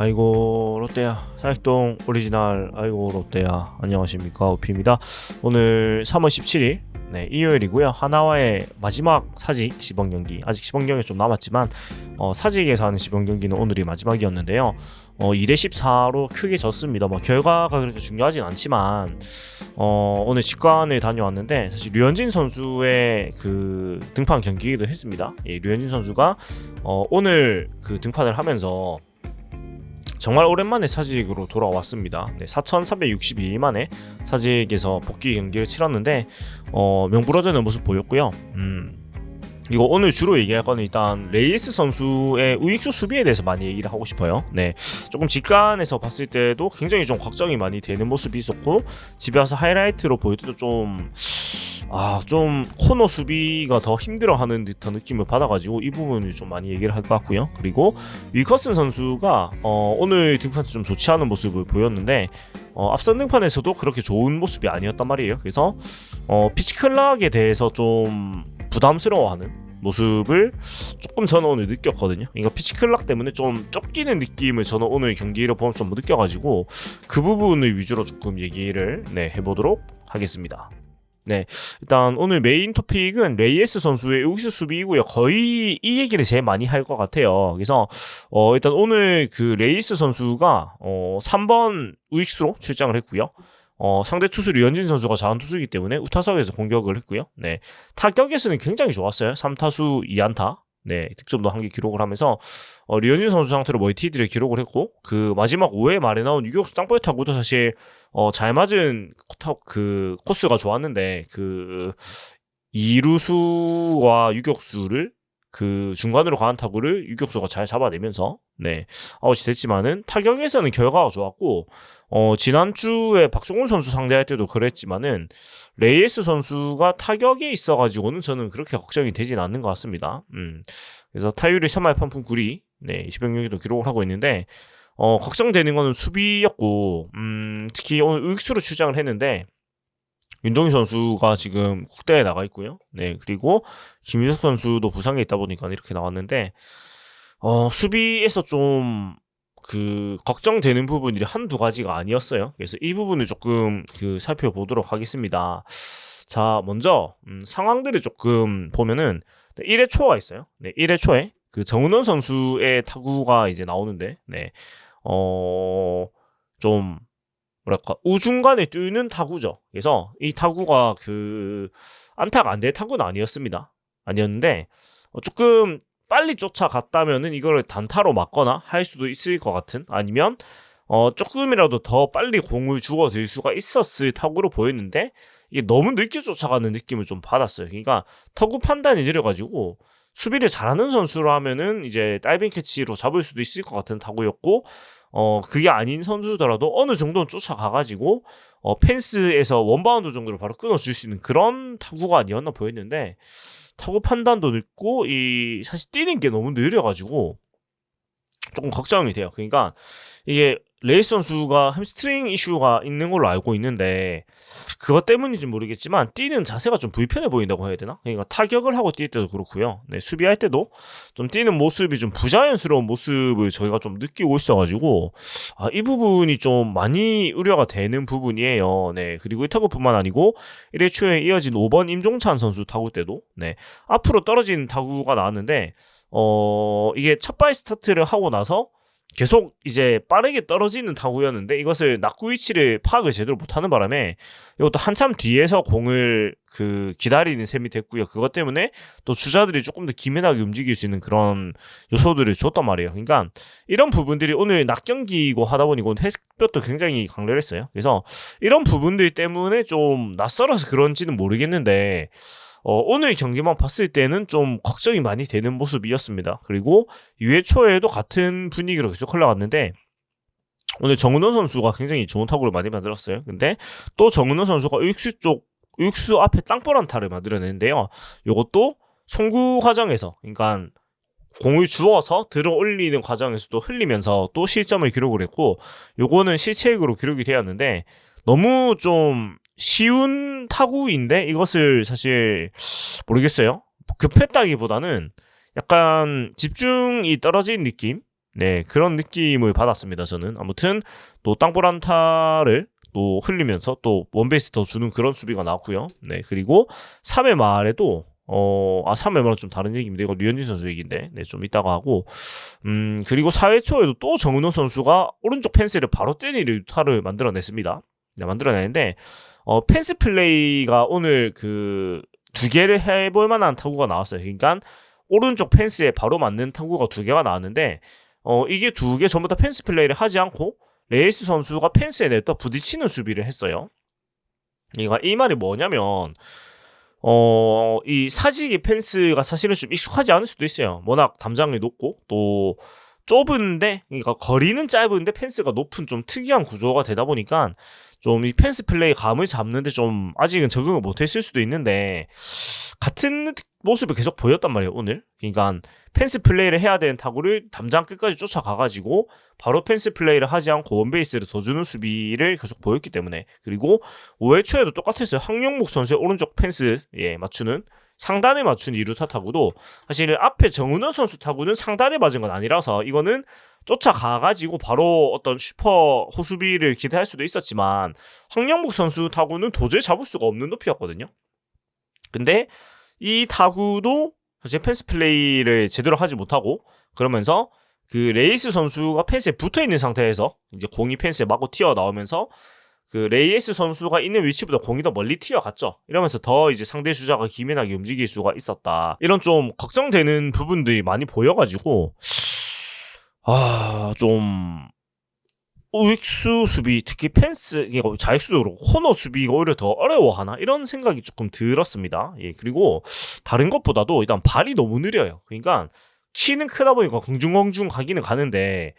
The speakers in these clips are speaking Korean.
아이고 롯데야. 사익동 오리지널. 아이고 롯데야. 안녕하십니까. 오피입니다. 오늘 3월 17일 네 일요일이고요. 하나와의 마지막 사직 시범 경기. 아직 시범 경기 좀 남았지만 어, 사직에서 하는 시범 경기는 오늘이 마지막이었는데요. 어, 2대 14로 크게 졌습니다. 뭐 결과가 그렇게 중요하진 않지만 어, 오늘 직관을 다녀왔는데 사실 류현진 선수의 그 등판 경기이기도 했습니다. 예, 류현진 선수가 어, 오늘 그 등판을 하면서 정말 오랜만에 사직으로 돌아왔습니다. 네, 4,362일 만에 사직에서 복귀 경기를 치렀는데 어, 명불허전의 모습 보였고요. 음, 이거 오늘 주로 얘기할 거는 일단 레이스 선수의 우익수 수비에 대해서 많이 얘기를 하고 싶어요. 네, 조금 직관에서 봤을 때도 굉장히 좀 걱정이 많이 되는 모습이 있었고 집에 와서 하이라이트로 보일 때도 좀 아, 좀 코너 수비가 더 힘들어하는 듯한 느낌을 받아가지고 이 부분을 좀 많이 얘기를 할 것 같고요. 그리고 위커슨 선수가 어, 오늘 등판 때좀 좋지 않은 모습을 보였는데 어, 앞선 등판에서도 그렇게 좋은 모습이 아니었단 말이에요. 그래서 어, 피치클락에 대해서 좀 부담스러워하는 모습을 조금 저는 오늘 느꼈거든요. 이거 피치클락 때문에 좀 쫓기는 느낌을 저는 오늘 경기를 보면서 좀 느껴가지고 그 부분을 위주로 조금 얘기를 네, 해보도록 하겠습니다. 네, 일단 오늘 메인 토픽은 레이에스 선수의 우익수 수비이고요. 거의 이 얘기를 제일 많이 할 것 같아요. 그래서 어, 일단 오늘 그 레이스 선수가 어, 3번 우익수로 출장을 했고요. 어, 상대 투수 류현진 선수가 자원 투수이기 때문에 우타석에서 공격을 했고요. 네, 타격에서는 굉장히 좋았어요. 3타수 2안타. 네, 득점도 한 개 기록을 하면서 어, 류현진 선수 상태로 멀티들을 기록을 했고 그 마지막 5회 말에 나온 유격수 땅볼 타구도 사실 어, 잘 맞은 타, 그 코스가 좋았는데 그 이루수와 유격수를 그 중간으로 가는 타구를 유격수가 잘 잡아내면서 네 아웃이 됐지만은 타격에서는 결과가 좋았고 어 지난주에 박종훈 선수 상대할 때도 그랬지만은 레이스 선수가 타격에 있어가지고는 저는 그렇게 걱정이 되진 않는 것 같습니다. 음 그래서 타율이 3할 8푼 9리 네 20병력에도 기록을 하고 있는데 어 걱정되는 거는 수비였고 음 특히 오늘 의익수로 출장을 했는데 윤동희 선수가 지금 국대에 나가 있고요. 네, 그리고 김유석 선수도 부상에 있다 보니까 이렇게 나왔는데, 어, 수비에서 좀, 그, 걱정되는 부분이 한두 가지가 아니었어요. 그래서 이 부분을 조금 그 살펴보도록 하겠습니다. 자, 먼저, 음, 상황들을 조금 보면은, 1회 초가 있어요. 네, 1회 초에 그 정은원 선수의 타구가 이제 나오는데, 네, 어, 좀, 뭐랄까 우중간에 뛰는 타구죠. 그래서 이 타구가 그 안타가 안 될 타구는 아니었습니다. 아니었는데 어, 조금 빨리 쫓아갔다면은 이거를 단타로 맞거나 할 수도 있을 것 같은 아니면 어 조금이라도 더 빨리 공을 주어들 수가 있었을 타구로 보였는데 이게 너무 늦게 쫓아가는 느낌을 좀 받았어요. 그러니까 타구 판단이 느려가지고 수비를 잘하는 선수로 하면은 이제 다이빙 캐치로 잡을 수도 있을 것 같은 타구였고 어 그게 아닌 선수더라도 어느 정도는 쫓아가가지고 어 펜스에서 원바운드 정도로 바로 끊어줄 수 있는 그런 타구가 아니었나 보였는데 타구 판단도 늦고 이 사실 뛰는 게 너무 느려가지고 조금 걱정이 돼요. 그러니까 이게 레이스 선수가 햄스트링 이슈가 있는 걸로 알고 있는데 그것 때문인지 모르겠지만 뛰는 자세가 좀 불편해 보인다고 해야 되나? 그러니까 타격을 하고 뛸 때도 그렇고요. 네, 수비할 때도 좀 뛰는 모습이 좀 부자연스러운 모습을 저희가 좀 느끼고 있어가지고 아, 이 부분이 좀 많이 우려가 되는 부분이에요. 네, 그리고 이 타구뿐만 아니고 1회 초에 이어진 5번 임종찬 선수 타구 때도 네 앞으로 떨어진 타구가 나왔는데 어 이게 첫발 스타트를 하고 나서 계속 이제 빠르게 떨어지는 타구였는데 이것을 낙구 위치를 파악을 제대로 못하는 바람에 이것도 한참 뒤에서 공을 그 기다리는 셈이 됐고요. 그것 때문에 또 주자들이 조금 더 기민하게 움직일 수 있는 그런 요소들을 줬단 말이에요. 그러니까 이런 부분들이 오늘 낮 경기고 하다 보니까 햇볕도 굉장히 강렬했어요. 그래서 이런 부분들 때문에 좀 낯설어서 그런지는 모르겠는데 어, 오늘 경기만 봤을 때는 좀 걱정이 많이 되는 모습이었습니다. 그리고 2회 초에도 같은 분위기로 계속 흘러갔는데 오늘 정은원 선수가 굉장히 좋은 타구를 많이 만들었어요. 근데 또 정은원 선수가 육수 쪽 육수 앞에 땅볼 안타를 만들어냈는데요. 이것도 송구 과정에서 그러니까 공을 주어서 들어 올리는 과정에서도 흘리면서 또 실점을 기록을 했고 요거는 실책으로 기록이 되었는데 너무 좀 쉬운 타구인데 이것을 사실 모르겠어요. 급했다기보다는 약간 집중이 떨어진 느낌. 네, 그런 느낌을 받았습니다. 저는 아무튼 또 땅볼 안타를 또 흘리면서 또 원베이스 더 주는 그런 수비가 나왔고요. 네, 그리고 3회 말에도 어, 아, 3회 말은 좀 다른 얘기입니다. 이거 류현진 선수 얘기인데, 네, 좀 이따가 하고, 음, 그리고 4회 초에도 또 정은호 선수가 오른쪽 펜스를 바로 때리는 유타를 만들어냈습니다. 네, 만들어내는데, 어, 펜스 플레이가 오늘 그, 두 개를 해볼 만한 타구가 나왔어요. 그러니까, 오른쪽 펜스에 바로 맞는 타구가 두 개가 나왔는데, 어, 이게 두 개 전부 다 펜스 플레이를 하지 않고, 레이스 선수가 펜스에 냈다 부딪히는 수비를 했어요. 그러니까 이 말이 뭐냐면, 어, 이 사직이 펜스가 사실은 좀 익숙하지 않을 수도 있어요. 워낙 담장이 높고, 또, 좁은데, 그러니까 거리는 짧은데 펜스가 높은 좀 특이한 구조가 되다 보니까, 좀 이 펜스 플레이 감을 잡는데 좀 아직은 적응을 못했을 수도 있는데, 같은 모습을 계속 보였단 말이에요, 오늘. 그러니까 펜스 플레이를 해야 되는 타구를 담장 끝까지 쫓아가가지고 바로 펜스 플레이를 하지 않고 원베이스를 더 주는 수비를 계속 보였기 때문에 그리고 5회 초에도 똑같았어요. 황영목 선수의 오른쪽 펜스에 맞추는 상단에 맞춘 이루타 타구도 사실 앞에 정은원 선수 타구는 상단에 맞은 건 아니라서 이거는 쫓아가가지고 바로 어떤 슈퍼 호수비를 기대할 수도 있었지만 황영목 선수 타구는 도저히 잡을 수가 없는 높이였거든요. 근데 이 타구도 사실 펜스 플레이를 제대로 하지 못하고 그러면서 그 레이스 선수가 펜스에 붙어 있는 상태에서 이제 공이 펜스에 마구 튀어 나오면서 그 레이스 선수가 있는 위치보다 공이 더 멀리 튀어갔죠. 이러면서 더 이제 상대 주자가 기민하게 움직일 수가 있었다. 이런 좀 걱정되는 부분들이 많이 보여가지고 아 좀 우익수 수비 특히 펜스 자익수도 그렇고 코너 수비가 오히려 더 어려워하나 이런 생각이 조금 들었습니다. 예 그리고 다른 것보다도 일단 발이 너무 느려요. 그러니까 키는 크다 보니까 공중공중 가기는 가는데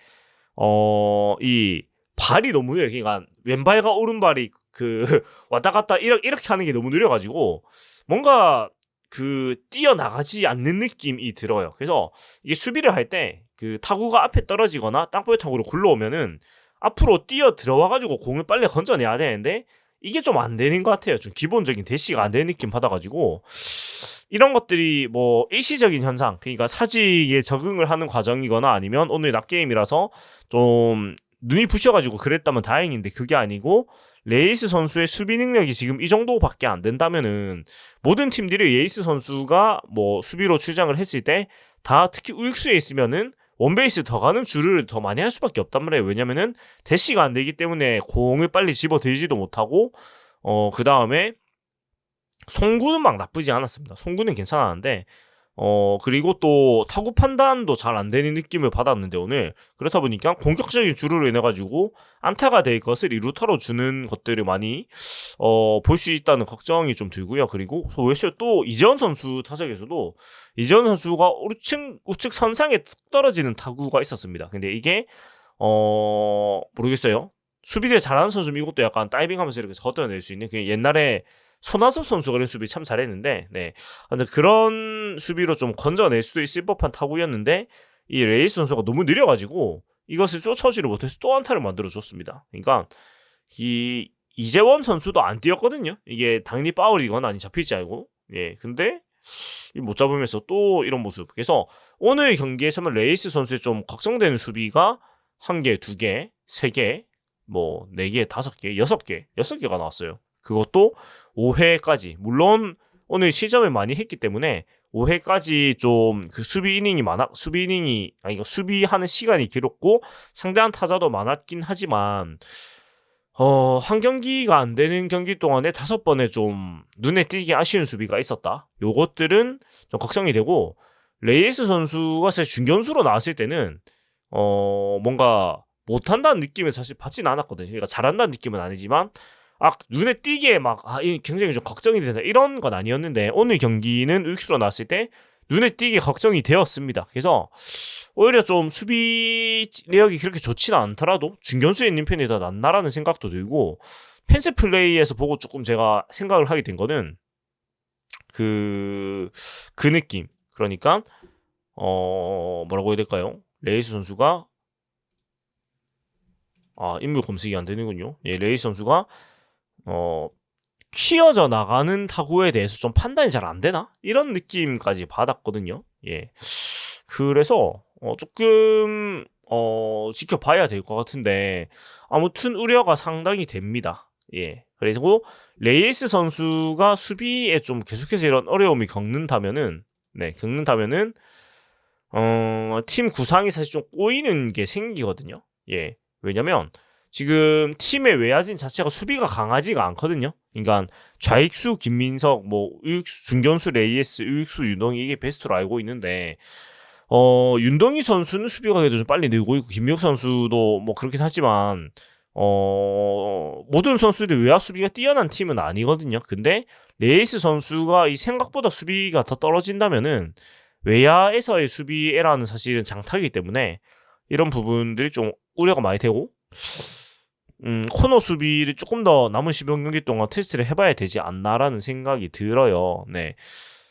어이 발이 너무 느려요. 그러니까 왼발과 오른발이 그 왔다 갔다 이렇게, 이렇게 하는 게 너무 느려가지고 뭔가 그 뛰어나가지 않는 느낌이 들어요. 그래서 이게 수비를 할 때 그 타구가 앞에 떨어지거나 땅볼 타구로 굴러오면은 앞으로 뛰어 들어와가지고 공을 빨리 건져내야 되는데 이게 좀 안 되는 것 같아요. 좀 기본적인 대시가 안 되는 느낌 받아가지고 이런 것들이 뭐 일시적인 현상, 그러니까 사직에 적응을 하는 과정이거나 아니면 오늘 낮 게임이라서 좀 눈이 부셔가지고 그랬다면 다행인데 그게 아니고 레이스 선수의 수비 능력이 지금 이 정도밖에 안 된다면은 모든 팀들이 레이스 선수가 뭐 수비로 출장을 했을 때 다 특히 우익수에 있으면은 원베이스 더 가는 줄을 더 많이 할 수밖에 없단 말이에요. 왜냐면은 대시가 안 되기 때문에 공을 빨리 집어 들지도 못하고 어 그 다음에 송구는 막 나쁘지 않았습니다. 송구는 괜찮았는데 어 그리고 또 타구 판단도 잘 안 되는 느낌을 받았는데 오늘 그렇다 보니까 공격적인 주루로 인해 가지고 안타가 될 것을 이루타로 주는 것들을 많이 어 볼 수 있다는 걱정이 좀 들고요. 그리고 외실 또 이재원 선수 타석에서도 이재원 선수가 우측 우측 선상에 툭 떨어지는 타구가 있었습니다. 근데 이게 어 모르겠어요. 수비를 잘하는 선수 이것도 약간 다이빙하면서 이렇게 걷어낼 수 있는 그 옛날에 손아섭 선수가 그런 수비 참 잘했는데, 네. 근데 그런 수비로 좀 건져낼 수도 있을 법한 타구였는데, 이 레이스 선수가 너무 느려가지고, 이것을 쫓아오지를 못해서 또 한타를 만들어줬습니다. 그러니까, 이, 이재원 선수도 안 뛰었거든요. 이게 당연히 파울이거나 아니 잡힐지 알고. 예. 근데, 못 잡으면서 또 이런 모습. 그래서 오늘 경기에서는 레이스 선수의 좀 걱정되는 수비가 한 개, 두 개, 세 개, 뭐, 네 개, 다섯 개, 여섯 개, 여섯 개가 나왔어요. 그것도 5회까지 물론 오늘 시점을 많이 했기 때문에 5회까지 좀 그 수비 이닝이 많아 수비 이닝이 아니 이거 수비하는 시간이 길었고 상대한 타자도 많았긴 하지만 어, 한 경기가 안 되는 경기 동안에 다섯 번에 좀 눈에 띄게 아쉬운 수비가 있었다. 요것들은 좀 걱정이 되고 레이스 선수가 사실 중견수로 나왔을 때는 어, 뭔가 못한다는 느낌을 사실 받지는 않았거든요. 그러니까 잘한다는 느낌은 아니지만 아 눈에 띄게 막 아, 굉장히 좀 걱정이 된다 이런 건 아니었는데 오늘 경기는 의익수로 나왔을 때 눈에 띄게 걱정이 되었습니다. 그래서 오히려 좀 수비 내역이 그렇게 좋지는 않더라도 중견수에 있는 편이 더 낫나라는 생각도 들고 펜스 플레이에서 보고 조금 제가 생각을 하게 된 거는 그, 그 느낌. 그러니까, 어, 뭐라고 해야 될까요? 레이스 선수가, 아, 인물 검색이 안 되는군요. 예, 레이스 선수가 어, 퀴어져 나가는 타구에 대해서 좀 판단이 잘 안 되나? 이런 느낌까지 받았거든요. 예. 그래서 어, 조금 어, 지켜봐야 될 것 같은데 아무튼 우려가 상당히 됩니다. 예. 그리고 레이스 선수가 수비에 좀 계속해서 이런 어려움이 겪는다면은 네, 겪는다면은 어, 팀 구상이 사실 좀 꼬이는 게 생기거든요. 예. 왜냐면 지금 팀의 외야진 자체가 수비가 강하지가 않거든요. 그러니까 좌익수 김민석, 뭐 우익수 중견수 레이에스, 우익수 윤동이 이게 베스트로 알고 있는데 어 윤동희 선수는 수비가 그래도 좀 빨리 늘고 있고 김민석 선수도 뭐 그렇긴 하지만 어 모든 선수들이 외야 수비가 뛰어난 팀은 아니거든요. 근데 레이스 선수가 이 생각보다 수비가 더 떨어진다면은 외야에서의 수비 에라는 사실은 장타이기 때문에 이런 부분들이 좀 우려가 많이 되고 음, 코너 수비를 조금 더 남은 10여 경기 동안 테스트를 해봐야 되지 않나라는 생각이 들어요. 네.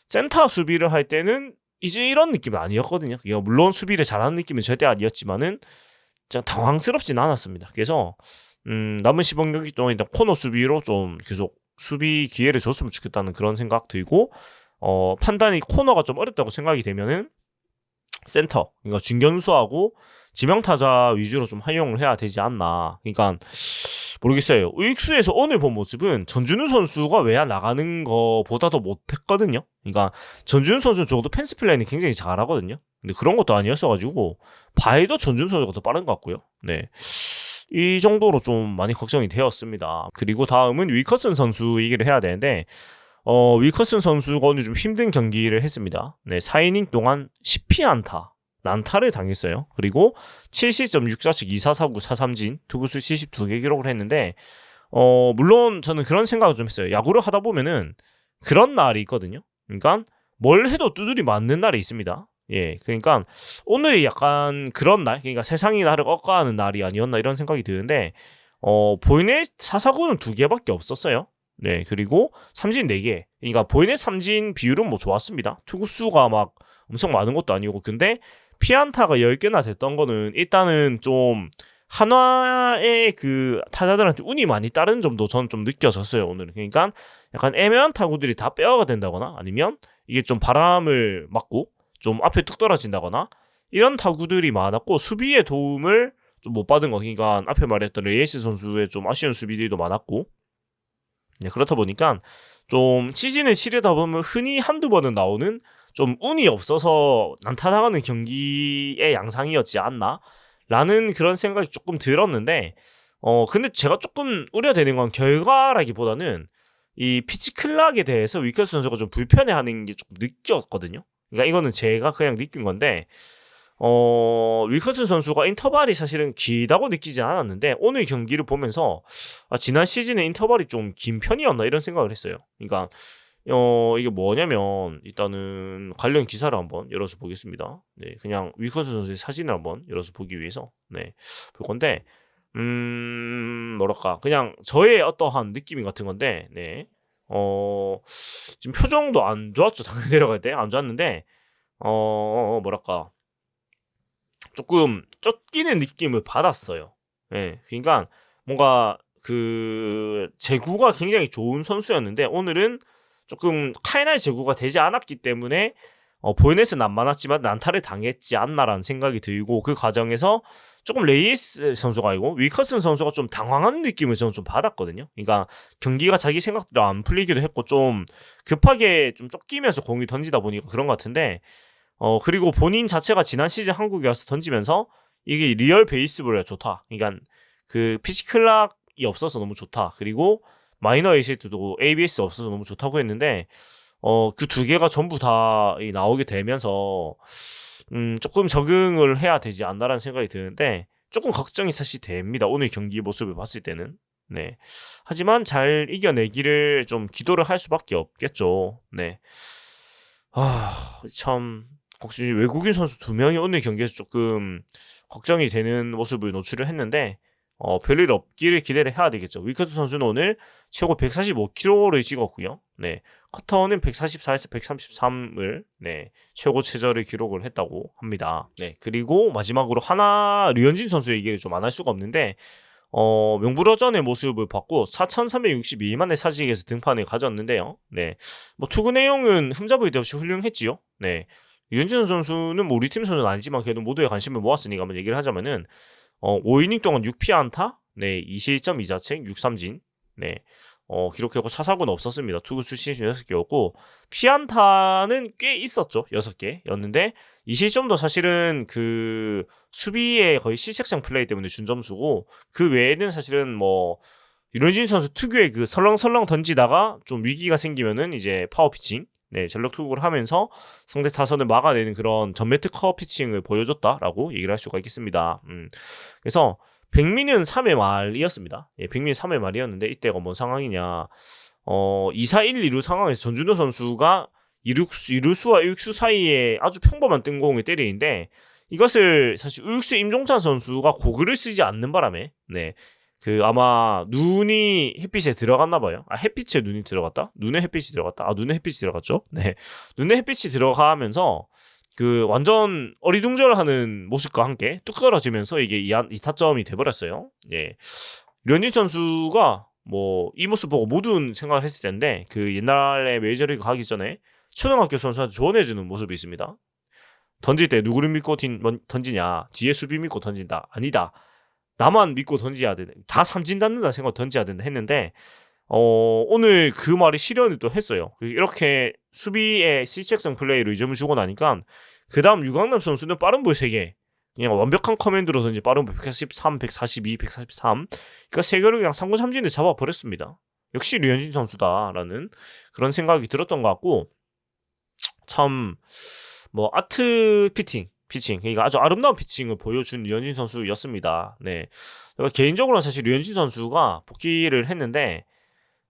센터 수비를 할 때는 이제 이런 느낌은 아니었거든요. 물론 수비를 잘하는 느낌은 절대 아니었지만은 진짜 당황스럽진 않았습니다. 그래서 음, 남은 10여 경기 동안 일단 코너 수비로 좀 계속 수비 기회를 줬으면 좋겠다는 그런 생각 들고 어, 판단이 코너가 좀 어렵다고 생각이 되면은 센터, 그러니까 중견수하고 지명타자 위주로 좀 활용을 해야 되지 않나. 그러니까 모르겠어요. 우익수에서 오늘 본 모습은 전준우 선수가 외야 나가는 거보다도 못했거든요. 그러니까 전준우 선수는 적어도 펜스 플레이는 굉장히 잘하거든요. 근데 그런 것도 아니었어가지고 바에도 전준우 선수가 더 빠른 것 같고요. 네. 이 정도로 좀 많이 걱정이 되었습니다. 그리고 다음은 위커슨 선수 얘기를 해야 되는데 어, 위커슨 선수가 오늘 좀 힘든 경기를 했습니다. 네, 4이닝 동안 10피 안타, 난타를 당했어요. 그리고 70점 64측 2449 4삼진 투구수 72개 기록을 했는데 어, 물론 저는 그런 생각을 좀 했어요. 야구를 하다 보면은 그런 날이 있거든요. 그러니까 뭘 해도 두드리 맞는 날이 있습니다. 예, 그러니까 오늘이 약간 그런 날, 그러니까 세상이 나를 꺾어가는 날이 아니었나 이런 생각이 드는데 어, 보이네 사사구는 두 개밖에 없었어요. 네, 그리고 삼진 4개. 그러니까 보이네 삼진 비율은 뭐 좋았습니다. 투구수가 막 엄청 많은 것도 아니고 근데 피안타가 10개나 됐던 거는 일단은 좀 한화의 그 타자들한테 운이 많이 따른 점도 저는 좀 느껴졌어요, 오늘은. 그러니까 약간 애매한 타구들이 다 빼어가 된다거나 아니면 이게 좀 바람을 맞고 좀 앞에 뚝 떨어진다거나 이런 타구들이 많았고 수비의 도움을 좀 못 받은 거. 그러니까 앞에 말했던 레이스 선수의 좀 아쉬운 수비들도 많았고 네, 그렇다 보니까 좀 시즌을 치르다 보면 흔히 한두 번은 나오는 좀 운이 없어서 난타당하는 경기의 양상이었지 않나? 라는 그런 생각이 조금 들었는데, 어, 근데 제가 조금 우려되는 건 결과라기보다는 이 피치 클락에 대해서 위커스 선수가 좀 불편해하는 게 조금 느꼈거든요. 그러니까 이거는 제가 그냥 느낀 건데, 어, 위커슨 선수가 인터벌이 사실은 길다고 느끼지 않았는데 오늘 경기를 보면서 아, 지난 시즌에 인터벌이 좀 긴 편이었나 이런 생각을 했어요. 그러니까 어, 이게 뭐냐면 일단은 관련 기사를 한번 열어서 보겠습니다. 네, 그냥 위커슨 선수의 사진을 한번 열어서 보기 위해서 네, 볼 건데 음, 뭐랄까 그냥 저의 어떠한 느낌 같은 건데 네. 어, 지금 표정도 안 좋았죠. 당연히 내려갈 때 안 좋았는데 어, 뭐랄까 조금 쫓기는 느낌을 받았어요. 예. 그러니까 뭔가 그 제구가 굉장히 좋은 선수였는데 오늘은 조금 카이나의 제구가 되지 않았기 때문에 어, 보이넷은 안 많았지만 난타를 당했지 않나라는 생각이 들고 그 과정에서 조금 레이스 선수가 아니고 위커슨 선수가 좀 당황하는 느낌을 저는 좀 받았거든요. 그러니까 경기가 자기 생각대로 안 풀리기도 했고 좀 급하게 좀 쫓기면서 공이 던지다 보니까 그런 것 같은데 어, 그리고 본인 자체가 지난 시즌 한국에 와서 던지면서 이게 리얼 베이스볼이 좋다. 그러니까 그 피치 클락이 없어서 너무 좋다. 그리고 마이너 에이시트도 ABS 없어서 너무 좋다고 했는데 어, 그 두 개가 전부 다 나오게 되면서 음, 조금 적응을 해야 되지 않나라는 생각이 드는데 조금 걱정이 사실 됩니다. 오늘 경기 모습을 봤을 때는. 네. 하지만 잘 이겨내기를 좀 기도를 할 수밖에 없겠죠. 네. 아, 참 혹시 외국인 선수 두 명이 오늘 경기에서 조금 걱정이 되는 모습을 노출을 했는데 어, 별일 없기를 기대를 해야 되겠죠. 위커스 선수는 오늘 최고 145kg를 찍었고요. 네. 커터는 144에서 133을 네, 최고 최저를 기록을 했다고 합니다. 네. 그리고 마지막으로 하나 류현진 선수 얘기를 좀 안 할 수가 없는데 어, 명불허전의 모습을 봤고 4,362만의 사직에서 등판을 가졌는데요. 네. 뭐 투구 내용은 흠잡을 데 없이 훌륭했지요. 네. 류현진 선수는 뭐 우리 팀 선수는 아니지만 그래도 모두의 관심을 모았으니까 한번 얘기를 하자면은 어 5이닝 동안 6피 안타, 네 2실점 2자책 6삼진, 네 어, 기록했고 사사구는 없었습니다. 투구수 76개였고 피안타는 꽤 있었죠. 6개였는데 이 실점도 사실은 그 수비의 거의 실책상 플레이 때문에 준 점수고 그 외에는 사실은 뭐 유현진 선수 특유의 그 설렁설렁 던지다가 좀 위기가 생기면은 이제 파워 피칭 네, 전력 투구를 하면서 상대 타선을 막아내는 그런 전매 특허 피칭을 보여줬다라고 얘기를 할 수가 있겠습니다. 음. 그래서 백민은 3회 말이었습니다. 예, 백민 3회 말이었는데 이때가 뭔 상황이냐. 어, 2, 4, 1, 2루 상황에서 전준호 선수가 이루수, 이루수와 일수 사이에 아주 평범한 뜬공을 때리는데 이것을 사실 울수 임종찬 선수가 고글을 쓰지 않는 바람에 네. 그 아마 눈이 햇빛에 들어갔나 봐요. 아 햇빛에 눈이 들어갔다? 눈에 햇빛이 들어갔다? 아 눈에 햇빛이 들어갔죠? 네. 눈에 햇빛이 들어가면서 그 완전 어리둥절하는 모습과 함께 뚝 떨어지면서 이게 이, 이 타점이 돼버렸어요. 예. 류현진 선수가 뭐 이 모습 보고 모든 생각을 했을 텐데 그 옛날에 메이저리그 가기 전에 초등학교 선수한테 조언해주는 모습이 있습니다. 던질 때 누구를 믿고 던지냐? 뒤에 수비 믿고 던진다. 아니다. 나만 믿고 던져야 되는 다 삼진 닿는다 생각 던져야 된다 했는데 어, 오늘 그 말이 실현을 또 했어요. 이렇게 수비의 실책성 플레이로 이점을 주고 나니까 그 다음 유강남 선수는 빠른 볼 3개 그냥 완벽한 커맨드로 던지 빠른 볼 143, 142, 143 그러니까 세 개를 그냥 3구 3진을 잡아버렸습니다. 역시 류현진 선수다라는 그런 생각이 들었던 것 같고 참 뭐 아트 피팅 피칭, 그러니까 아주 아름다운 피칭을 보여준 류현진 선수였습니다. 네, 그러니까 개인적으로는 사실 류현진 선수가 복귀를 했는데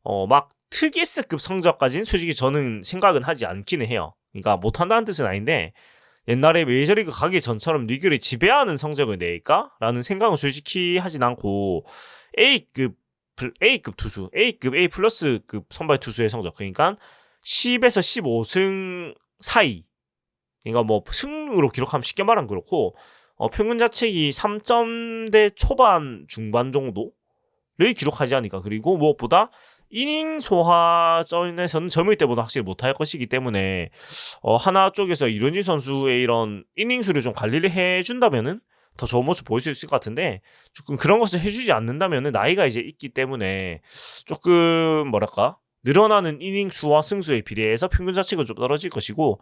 어 막 특이스급 성적까지는 솔직히 저는 생각은 하지 않기는 해요. 그러니까 못한다는 뜻은 아닌데 옛날에 메이저리그 가기 전처럼 리그를 지배하는 성적을 낼까라는 생각은 솔직히 하진 않고 A급 A급 투수, A급 A 플러스급 선발 투수의 성적 그러니까 10에서 15승 사이 그러니까 뭐 승으로 기록하면 쉽게 말하면 그렇고 어, 평균 자책이 3점대 초반 중반 정도를 기록하지 않으니까. 그리고 무엇보다 이닝 소화전에서는 점일 때보다 확실히 못할 것이기 때문에 어, 하나 쪽에서 이런진 선수의 이런 이닝 수를 좀 관리를 해준다면은 더 좋은 모습 보일 수 있을 것 같은데 조금 그런 것을 해주지 않는다면은 나이가 이제 있기 때문에 조금 뭐랄까? 늘어나는 이닝 수와 승수의 비례해서 평균 자책은 좀 떨어질 것이고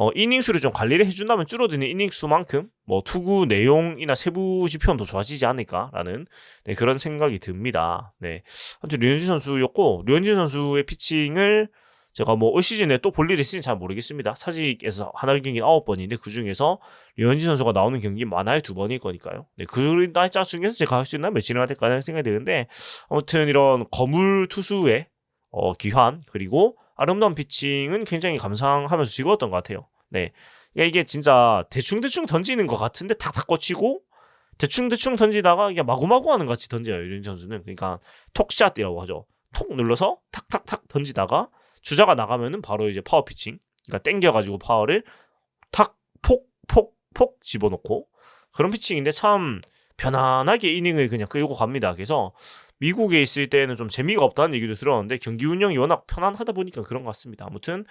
어, 이닝 수를 좀 관리를 해준다면 줄어드는 이닝 수만큼 뭐 투구 내용이나 세부 지표는 더 좋아지지 않을까라는 네, 그런 생각이 듭니다. 네, 아무튼 류현진 선수였고 류현진 선수의 피칭을 제가 뭐 올 시즌에 또 볼 일이 있을지 잘 모르겠습니다. 사직에서 하나 경기 아홉 번인데 그 중에서 류현진 선수가 나오는 경기 많아요 두 번일 거니까요. 네, 그 날짜 중에서 제가 할 수 있나 몇이나 될까 하는 생각이 드는데 아무튼 이런 거물 투수의 어, 귀환 그리고 아름다운 피칭은 굉장히 감상하면서 즐거웠던 것 같아요. 네. 그러니까 이게 진짜 대충대충 던지는 것 같은데 탁탁 꽂히고 대충대충 던지다가 그냥 마구마구 하는 같이 던져요. 이런 선수는. 그러니까 톡샷이라고 하죠. 톡 눌러서 탁탁탁 던지다가 주자가 나가면은 바로 이제 파워 피칭. 그러니까 땡겨가지고 파워를 탁, 폭, 폭, 폭 집어넣고 그런 피칭인데 참 편안하게 이닝을 그냥 끌고 갑니다. 그래서 미국에 있을 때는 좀 재미가 없다는 얘기도 들었는데 경기 운영이 워낙 편안하다 보니까 그런 것 같습니다. 아무튼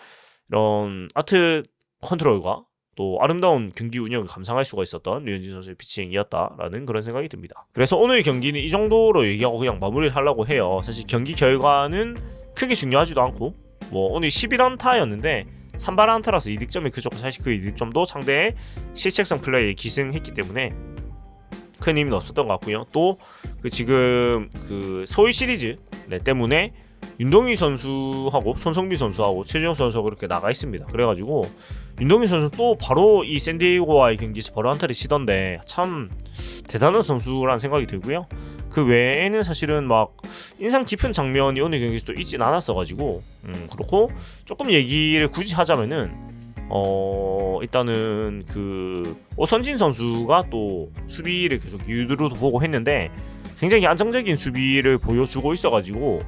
이런 아트 컨트롤과 또 아름다운 경기 운영을 감상할 수가 있었던 류현진 선수의 피칭이었다라는 그런 생각이 듭니다. 그래서 오늘 경기는 이 정도로 얘기하고 그냥 마무리를 하려고 해요. 사실 경기 결과는 크게 중요하지도 않고 뭐 오늘 11안타였는데 3발 안타라서 이득점이 그쳤고 사실 그 이득점도 상대의 실책성 플레이에 기승했기 때문에 큰 의미는 없었던 것 같고요. 또 그 지금 그 서울 시리즈 네, 때문에 윤동희 선수하고 손성빈 선수하고 최준영 선수가 그렇게 나가 있습니다. 그래가지고 윤동희 선수 또 바로 이 샌디에이고와의 경기에서 바로 한타를 치던데 참 대단한 선수라는 생각이 들고요. 그 외에는 사실은 막 인상 깊은 장면이 오늘 경기에서도 있진 않았어가지고 음, 그렇고 조금 얘기를 굳이 하자면은 어 일단은 그 오선진 선수가 또 수비를 계속 유두로 보고 했는데 굉장히 안정적인 수비를 보여주고 있어가지고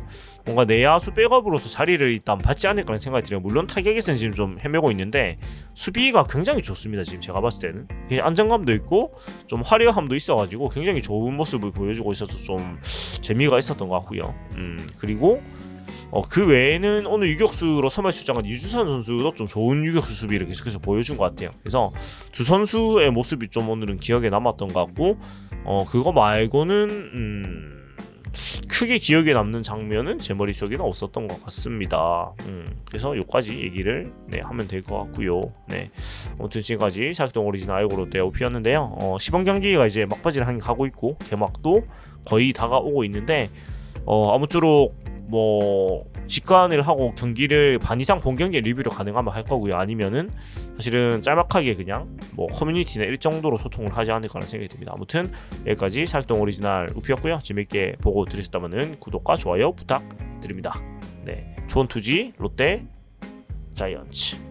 뭔가 내야수 백업으로서 자리를 일단 받지 않을까라는 생각이 들어요. 물론 타격에서는 지금 좀 헤매고 있는데 수비가 굉장히 좋습니다. 지금 제가 봤을 때는 굉장히 안정감도 있고 좀 화려함도 있어가지고 굉장히 좋은 모습을 보여주고 있어서 좀 재미가 있었던 것 같고요. 음 그리고 어, 그 외에는 오늘 유격수로 선발 출장한 유주산 선수도 좀 좋은 유격수 수비를 계속해서 보여준 것 같아요. 그래서 두 선수의 모습이 좀 오늘은 기억에 남았던 것 같고 어 그거 말고는 음, 크게 기억에 남는 장면은 제 머릿속에는 없었던 것 같습니다. 음, 그래서 여기까지 얘기를 네, 하면 될 것 같고요. 네, 아무튼 지금까지 샤크동 오리지널 아이고 롯데 오피였는데요. 어, 시범 경기가 이제 막바지를 한 가고 있고 개막도 거의 다가오고 있는데 어, 아무쪼록 뭐 직관을 하고 경기를 반 이상 본 경기 리뷰를 가능하면 할 거고요. 아니면은 사실은 짤막하게 그냥 뭐 커뮤니티나 일 정도로 소통을 하지 않을까라는 생각이 듭니다. 아무튼 여기까지 사익동 오리지널 우피였고요. 재밌게 보고 들으셨다면 구독과 좋아요 부탁드립니다. 네, 좋은 투지 롯데 자이언츠.